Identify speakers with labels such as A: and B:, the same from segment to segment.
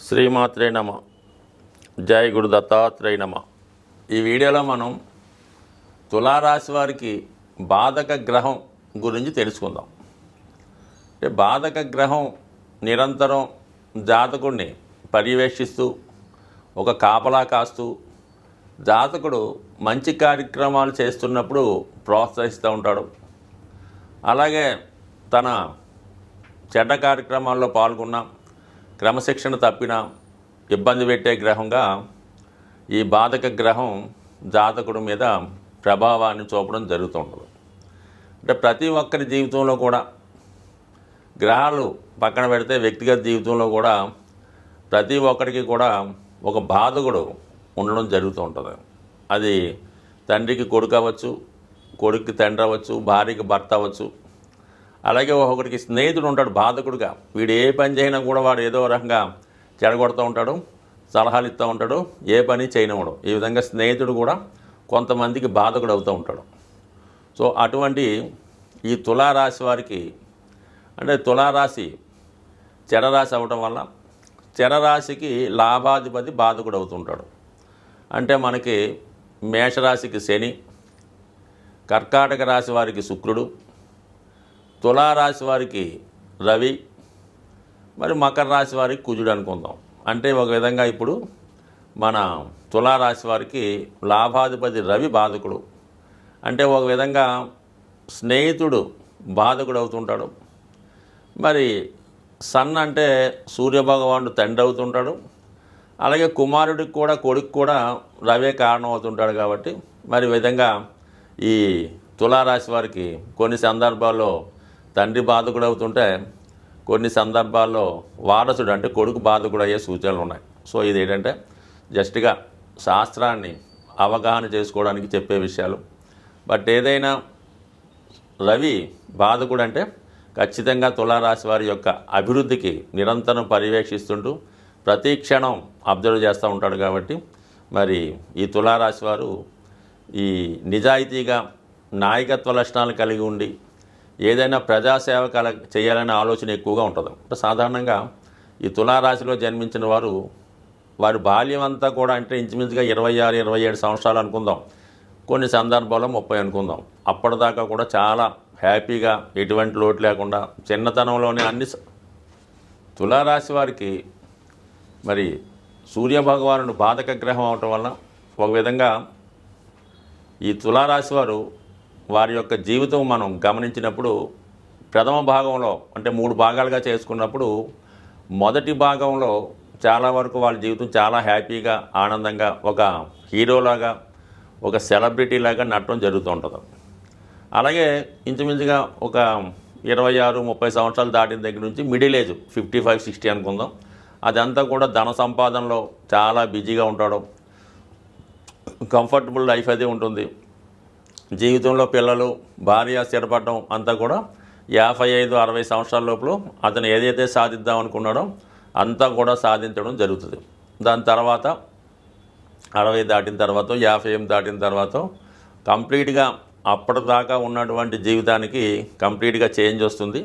A: శ్రీమాత్రే నమ. జై గురు దత్తాత్రేయ నమ. ఈ వీడియోలో మనం తులారాశి వారికి బాధక గ్రహం గురించి తెలుసుకుందాం. అంటే బాధక గ్రహం నిరంతరం జాతకుడిని పర్యవేక్షిస్తూ ఒక కాపలా కాస్తూ జాతకుడు మంచి కార్యక్రమాలు చేస్తున్నప్పుడు ప్రోత్సహిస్తూ ఉంటాడు. అలాగే తన చెడ్డ కార్యక్రమాల్లో పాల్గొన్న. క్రమశిక్షణ తప్పిన ఇబ్బంది పెట్టే గ్రహంగా ఈ బాధక గ్రహం జాతకుడి మీద ప్రభావాన్ని చూపడం జరుగుతుంటుంది అంటే ప్రతి ఒక్కరి జీవితంలో కూడా గ్రహాలు పక్కన పెడితే వ్యక్తిగత జీవితంలో కూడా ప్రతి ఒక్కరికి కూడా ఒక బాధకుడు ఉండడం జరుగుతూ ఉంటుంది అది తండ్రికి కొడుకు అవ్వచ్చు కొడుక్కి తండ్రి అవ్వచ్చు భార్యకి భర్త అవ్వచ్చు అలాగే ఒకరికి స్నేహితుడు ఉంటాడు బాధకుడుగా. వీడు ఏ పని చేయినా కూడా వాడు ఏదో రకంగా చెడగొడుతూ ఉంటాడు సలహాలు ఇస్తూ ఉంటాడు ఏ పని చేయనివ్వడు. ఈ విధంగా స్నేహితుడు కూడా కొంతమందికి బాధకుడు అవుతూ ఉంటాడు. సో అటువంటి ఈ తులారాశి వారికి అంటే తులారాశి చెడరాశి అవ్వటం వల్ల చెడరాశికి లాభాధిపతి బాధకుడు అవుతుంటాడు అంటే మనకి మేషరాశికి శని కర్కాటక రాశి వారికి శుక్రుడు తులారాశి వారికి రవి మరి మకర రాశి వారికి కుజుడు అనుకుందాం. అంటే ఒక విధంగా ఇప్పుడు మన తులారాశి వారికి లాభాధిపతి రవి బాధకుడు. అంటే ఒక విధంగా స్నేహితుడు బాధకుడు అవుతుంటాడు. మరి సన్ అంటే సూర్యభగవానుడు తండ్రి అవుతుంటాడు. అలాగే కుమారుడికి కూడా కొడుకు కూడా రవే కారణం అవుతుంటాడు కాబట్టి మరి విధంగా ఈ తులారాశి వారికి కొన్ని సందర్భాల్లో తండ్రి బాధకుడు అవుతుంటే కొన్ని సందర్భాల్లో వారసుడు అంటే కొడుకు బాధకుడు అయ్యే సూచనలు ఉన్నాయి. సో ఇది ఏంటంటే జస్ట్గా శాస్త్రాన్ని అవగాహన చేసుకోవడానికి చెప్పే విషయాలు. బట్ ఏదైనా రవి బాధకుడు అంటే ఖచ్చితంగా తులారాశి వారి యొక్క అభివృద్ధికి నిరంతరం పర్యవేక్షిస్తుంటూ ప్రతి క్షణం అబ్జర్వ్ చేస్తూ ఉంటాడు కాబట్టి మరి ఈ తులారాశి వారు ఈ నిజాయితీగా నాయకత్వ లక్షణాలు కలిగి ఉండి ఏదైనా ప్రజాసేవ కల చేయాలనే ఆలోచన ఎక్కువగా ఉంటుంది. అంటే సాధారణంగా ఈ తులారాశిలో జన్మించిన వారు వారి బాల్యం అంతా కూడా అంటే ఇంచుమించుగా ఇరవై ఆరు ఇరవై ఏడు సంవత్సరాలు అనుకుందాం. కొన్ని సందర్భాల్లో ముప్పై అనుకుందాం. అప్పటిదాకా కూడా చాలా హ్యాపీగా ఎటువంటి లోటు లేకుండా చిన్నతనంలోనే అన్ని తులారాశి వారికి మరి సూర్యభగవానుడు బాధక గ్రహం అవటం వల్ల ఒక విధంగా ఈ తులారాశి వారు వారి యొక్క జీవితం మనం గమనించినప్పుడు ప్రథమ భాగంలో అంటే మూడు భాగాలుగా చేసుకున్నప్పుడు మొదటి భాగంలో చాలా వరకు వాళ్ళ జీవితం చాలా హ్యాపీగా ఆనందంగా ఒక హీరోలాగా ఒక సెలబ్రిటీ లాగా నడటం జరుగుతూ ఉంటుంది. అలాగే ఇంచుమించుగా ఒక ఇరవై ఆరు ముప్పై సంవత్సరాలు దాటిన దగ్గర నుంచి middle age fifty five sixty అనుకుందాం. అదంతా కూడా ధన సంపాదనలో చాలా బిజీగా ఉంటాడు. కంఫర్టబుల్ లైఫ్ అది ఉంటుంది. జీవితంలో పిల్లలు భార్య స్థిరపడడం అంతా కూడా యాభై ఐదు అరవై సంవత్సరాల లోపల అతను ఏదైతే సాధిద్దాం అనుకున్నాడో అంతా కూడా సాధించడం జరుగుతుంది. దాని తర్వాత అరవై దాటిన తర్వాత యాభై ఎనిమిది దాటిన తర్వాత కంప్లీట్గా అప్పటిదాకా ఉన్నటువంటి జీవితానికి కంప్లీట్గా చేంజ్ వస్తుంది.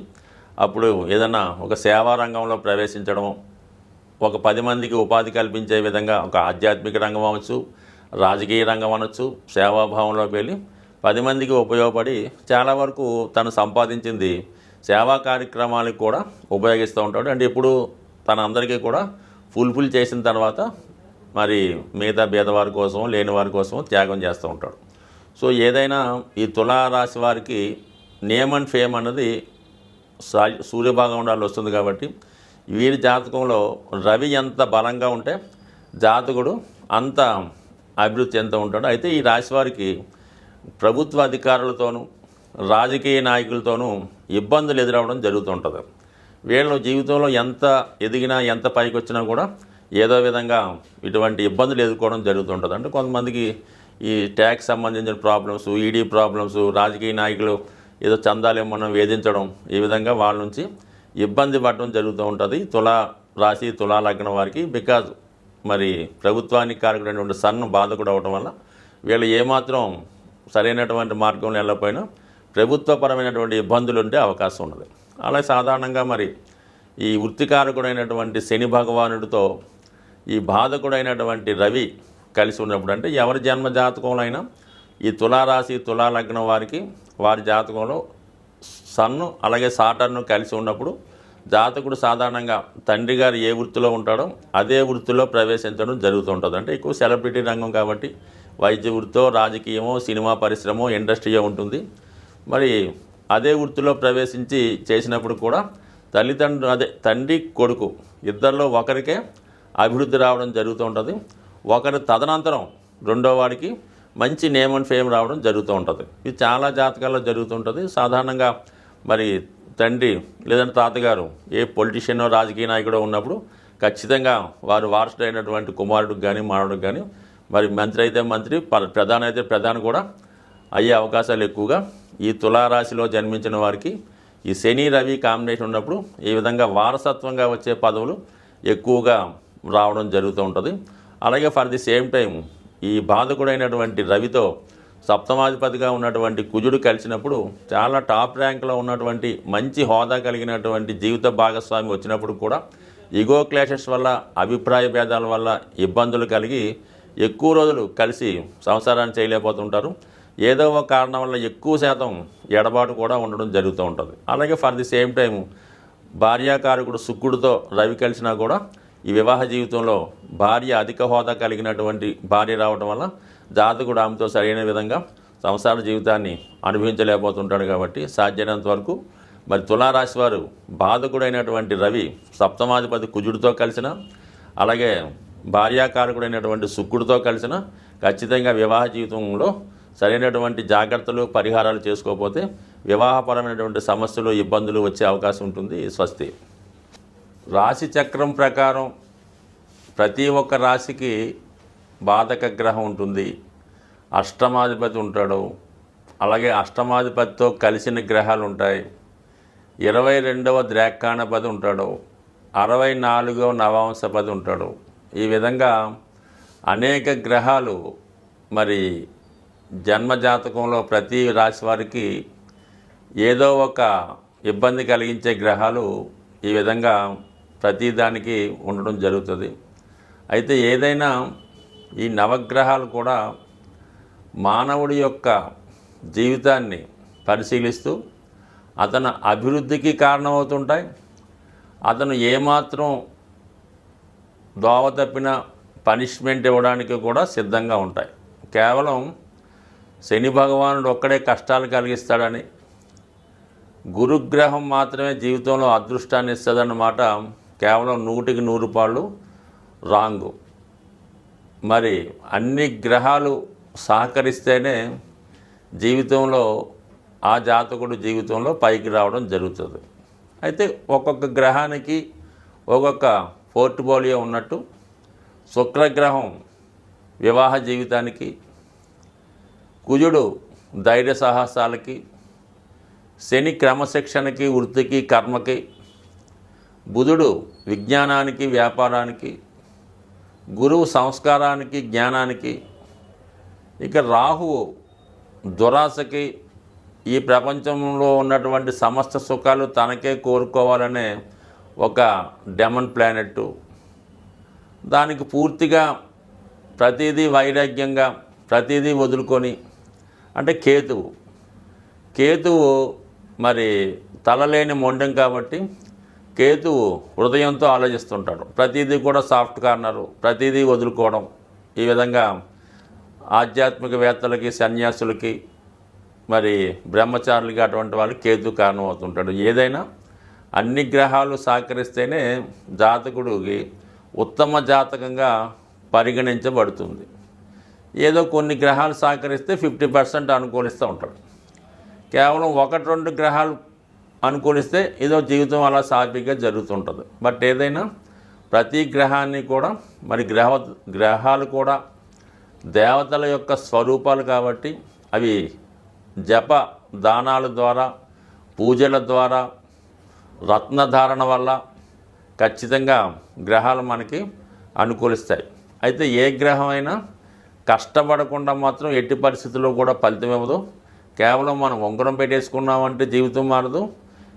A: అప్పుడు ఏదన్నా ఒక సేవా రంగంలో ప్రవేశించడం ఒక పది మందికి ఉపాధి కల్పించే విధంగా ఒక ఆధ్యాత్మిక రంగం అవ్వచ్చు రాజకీయ రంగం అనొచ్చు సేవాభావంలోకి వెళ్ళి పది మందికి ఉపయోగపడి చాలా వరకు తను సంపాదించింది సేవా కార్యక్రమాలకు కూడా ఉపయోగిస్తూ ఉంటాడు. అండ్ ఇప్పుడు తన అందరికీ కూడా ఫుల్ఫిల్ చేసిన తర్వాత మరి మిగతా బీదవారి కోసం లేని వారి కోసం త్యాగం చేస్తూ ఉంటాడు. సో ఏదైనా ఈ తులారాశి వారికి నేమ్ అండ్ ఫేమ్ అన్నది సూర్యభాగం ఉండాలి వస్తుంది కాబట్టి వీరి జాతకంలో రవి ఎంత బలంగా ఉంటే జాతకుడు అంత అభివృద్ధి ఎంత ఉంటాడు. అయితే ఈ రాశి వారికి ప్రభుత్వ అధికారులతోనూ రాజకీయ నాయకులతోనూ ఇబ్బందులు ఎదురవడం జరుగుతుంటుంది. వీళ్ళు జీవితంలో ఎంత ఎదిగినా ఎంత పైకి వచ్చినా కూడా ఏదో విధంగా ఇటువంటి ఇబ్బందులు ఎదుర్కోవడం జరుగుతుంటుంది. అంటే కొంతమందికి ఈ ట్యాక్స్ సంబంధించిన ప్రాబ్లమ్స్ ఈడీ ప్రాబ్లమ్స్ రాజకీయ నాయకులు ఏదో చందాలు మనం వేధించడం ఈ విధంగా వాళ్ళ నుంచి ఇబ్బంది పడడం జరుగుతూ ఉంటుంది. తులా రాశి తులా లగ్నం వారికి బికాజ్ మరి ప్రభుత్వానికి కారకుడైనటువంటి సన్ను బాధకుడు అవడం వల్ల వీళ్ళు ఏమాత్రం సరైనటువంటి మార్గంలో వెళ్ళకపోయినా ప్రభుత్వపరమైనటువంటి ఇబ్బందులు ఉండే అవకాశం ఉన్నది. అలాగే సాధారణంగా మరి ఈ వృత్తికారకుడైనటువంటి శని భగవానుడితో ఈ బాధకుడైనటువంటి రవి కలిసి ఉన్నప్పుడు అంటే ఎవరి జన్మ జాతకంలో అయినా ఈ తులారాశి తులాలగ్నం వారికి వారి జాతకంలో సన్ను అలాగే సాటర్ను కలిసి ఉన్నప్పుడు జాతకుడు సాధారణంగా తండ్రి గారు ఏ వృత్తిలో ఉంటాడో అదే వృత్తిలో ప్రవేశించడం జరుగుతుంటుంది. అంటే ఎక్కువ సెలబ్రిటీ రంగం కాబట్టి వైద్య వృత్తో రాజకీయమో సినిమా పరిశ్రమో ఇండస్ట్రీయో ఉంటుంది. మరి అదే వృత్తిలో ప్రవేశించి చేసినప్పుడు కూడా తల్లిదండ్రులు అదే తండ్రి కొడుకు ఇద్దరిలో ఒకరికే అభివృద్ధి రావడం జరుగుతూ ఉంటుంది. ఒకరి తదనంతరం రెండో వాడికి మంచి నేమ్ అండ్ ఫేమ్ రావడం జరుగుతూ ఉంటుంది. ఇది చాలా జాతకాల్లో జరుగుతుంటుంది సాధారణంగా మరి తండ్రి లేదంటే తాతగారు ఏ పొలిటీషియనో రాజకీయ నాయకుడో ఉన్నప్పుడు ఖచ్చితంగా వారు వారసుడైనటువంటి కుమారుడికి కానీ మానవుడికి కానీ మరి మంత్రి అయితే మంత్రి ప- అయితే ప్రధాని కూడా అయ్యే అవకాశాలు ఎక్కువగా. ఈ తులారాశిలో జన్మించిన వారికి ఈ శని రవి కాంబినేషన్ ఉన్నప్పుడు ఈ విధంగా వారసత్వంగా వచ్చే పదవులు ఎక్కువగా రావడం జరుగుతూ ఉంటుంది. అలాగే ఫర్ ది సేమ్ టైం ఈ బాధకుడైనటువంటి రవితో సప్తమాధిపతిగా ఉన్నటువంటి కుజుడు కలిసినప్పుడు చాలా టాప్ ర్యాంక్లో ఉన్నటువంటి మంచి హోదా కలిగినటువంటి జీవిత భాగస్వామి వచ్చినప్పుడు కూడా ఇగో క్లాషెస్ వల్ల అభిప్రాయ భేదాల వల్ల ఇబ్బందులు కలిగి ఎక్కువ రోజులు కలిసి సంసారాన్ని చేయలేకపోతుంటారు. ఏదో ఒక కారణం వల్ల ఎక్కువ శాతం ఎడబాటు కూడా ఉండడం జరుగుతూ ఉంటుంది. అలాగే ఫర్ ది సేమ్ టైం భార్యాకారకుడు శుక్రుడితో రవి కలిసినా కూడా ఈ వివాహ జీవితంలో భార్య అధిక హోదా కలిగినటువంటి భార్య రావడం వల్ల జాతకుడు ఆమెతో సరైన విధంగా సంసార జీవితాన్ని అనుభవించలేకపోతుంటాడు కాబట్టి సాధ్యమైనంత వరకు మరి తులారాశి వారు బాధకుడైనటువంటి రవి సప్తమాధిపతి కుజుడితో కలిసిన అలాగే భార్యాకారకుడైనటువంటి శుక్రుడితో కలిసిన ఖచ్చితంగా వివాహ జీవితంలో సరైనటువంటి జాగ్రత్తలు పరిహారాలు చేసుకోకపోతే వివాహపరమైనటువంటి సమస్యలు ఇబ్బందులు వచ్చే అవకాశం ఉంటుంది స్వస్తి. రాశి చక్రం ప్రకారం ప్రతి ఒక్క రాశికి బాధక గ్రహం ఉంటుంది. అష్టమాధిపతి ఉంటాడు. అలాగే అష్టమాధిపతితో కలిసిన గ్రహాలు ఉంటాయి. ఇరవై రెండవ ద్రాక్షాణపతి ఉంటాడు. అరవై నాలుగవ నవాంశపతి ఉంటాడు. ఈ విధంగా అనేక గ్రహాలు మరి జన్మజాతకంలో ప్రతి రాశి వారికి ఏదో ఒక ఇబ్బంది కలిగించే గ్రహాలు ఈ విధంగా ప్రతిదానికి ఉండడం జరుగుతుంది. అయితే ఏదైనా ఈ నవగ్రహాలు కూడా మానవుడి యొక్క జీవితాన్ని పరిశీలిస్తూ అతను అభివృద్ధికి కారణమవుతుంటాయి. అతను ఏమాత్రం దోవ తప్పిన పనిష్మెంట్ ఇవ్వడానికి కూడా సిద్ధంగా ఉంటాయి. కేవలం శని భగవానుడు ఒక్కడే కష్టాలు కలిగిస్తాడని గురుగ్రహం మాత్రమే జీవితంలో అదృష్టాన్ని ఇస్తుందన్నమాట. కేవలం నూటికి నూరు పాళ్ళు రాంగు. మరి అన్ని గ్రహాలు సహకరిస్తేనే జీవితంలో ఆ జాతకుడు జీవితంలో పైకి రావడం జరుగుతుంది. అయితే ఒక్కొక్క గ్రహానికి ఒక్కొక్క పోర్ట్ఫోలియో ఉన్నట్టు శుక్రగ్రహం వివాహ జీవితానికి కుజుడు ధైర్య సాహసాలకి శని క్రమశిక్షణకి వృత్తికి కర్మకి బుధుడు విజ్ఞానానికి వ్యాపారానికి గురువు సంస్కారానికి జ్ఞానానికి ఇక రాహువు దురాశకి ఈ ప్రపంచంలో ఉన్నటువంటి సమస్త సుఖాలు తనకే కోరుకోవాలనే ఒక డెమన్ ప్లానెట్ దానికి పూర్తిగా ప్రతిదీ వైరాగ్యంగా ప్రతిదీ వదులుకొని అంటే కేతువు. కేతువు మరి తలలేని మొండెం కాబట్టి కేతువు హృదయంతో ఆలోచిస్తుంటాడు. ప్రతిదీ కూడా సాఫ్ట్ కార్నరు ప్రతిదీ వదులుకోవడం. ఈ విధంగా ఆధ్యాత్మికవేత్తలకి సన్యాసులకి మరి బ్రహ్మచారులకి అటువంటి వాళ్ళు కేతు కారణం అవుతుంటాడు. ఏదైనా అన్ని గ్రహాలు సహకరిస్తేనే జాతకుడికి ఉత్తమ జాతకంగా పరిగణించబడుతుంది. ఏదో కొన్ని గ్రహాలు సహకరిస్తే ఫిఫ్టీ పర్సెంట్ అనుకూలిస్తూ ఉంటాడు. కేవలం ఒకటి రెండు గ్రహాలు అనుకూలిస్తే ఏదో జీవితం అలా సాఫీగా జరుగుతుంటుంది. బట్ ఏదైనా ప్రతి గ్రహాన్ని కూడా మరి గ్రహ గ్రహాలు కూడా దేవతల యొక్క స్వరూపాలు కాబట్టి అవి జప దానాల ద్వారా పూజల ద్వారా రత్నధారణ వల్ల ఖచ్చితంగా గ్రహాలు మనకి అనుకూలిస్తాయి. అయితే ఏ గ్రహం అయినా కష్టపడకుండా మాత్రం ఎట్టి పరిస్థితుల్లో కూడా ఫలితం ఇవ్వదు. కేవలం మనం ఉంగరం పెట్టేసుకున్నామంటే జీవితం మారదు.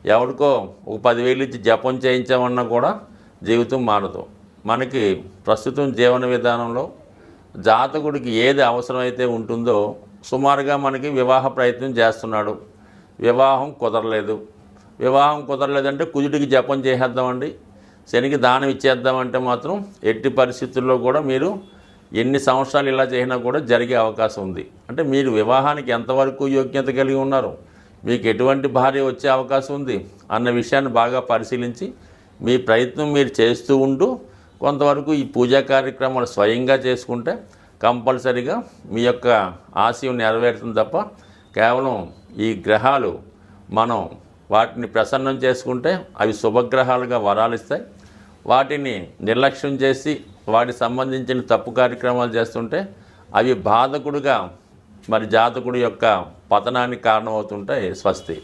A: ఎవరికో ఒక పదివేలు ఇచ్చి జపం చేయించామన్నా కూడా జీవితం మారదు. మనకి ప్రస్తుతం జీవన విధానంలో జాతకుడికి ఏది అవసరమైతే ఉంటుందో సుమారుగా మనకి వివాహ ప్రయత్నం చేస్తున్నాడు. వివాహం కుదరలేదు. వివాహం కుదరలేదంటే కుజుడికి జపం చేసేద్దామండి. శనికి దానం ఇచ్చేద్దామంటే మాత్రం ఎట్టి పరిస్థితుల్లో కూడా మీరు ఎన్ని సంవత్సరాలు ఇలా చేసినా కూడా జరిగే అవకాశం ఉంది. అంటే మీరు వివాహానికి ఎంతవరకు యోగ్యత కలిగి ఉన్నారు? మీకు ఎటువంటి భార్య వచ్చే అవకాశం ఉంది? అన్న విషయాన్ని బాగా పరిశీలించి మీ ప్రయత్నం మీరు చేస్తూ ఉంటూ కొంతవరకు ఈ పూజా కార్యక్రమాలు స్వయంగా చేసుకుంటే కంపల్సరిగా మీ యొక్క ఆశయం నెరవేరుతుంది తప్ప కేవలం ఈ గ్రహాలు మనం వాటిని ప్రసన్నం చేసుకుంటే అవి శుభగ్రహాలుగా వరాలు ఇస్తాయి. వాటిని నిర్లక్ష్యం చేసి వాటికి సంబంధించిన తప్పు కార్యక్రమాలు చేస్తుంటే అవి బాధకుడుగా మరి జాతకుడి యొక్క పతనానికి కారణమవుతుంటాయి స్వస్తి.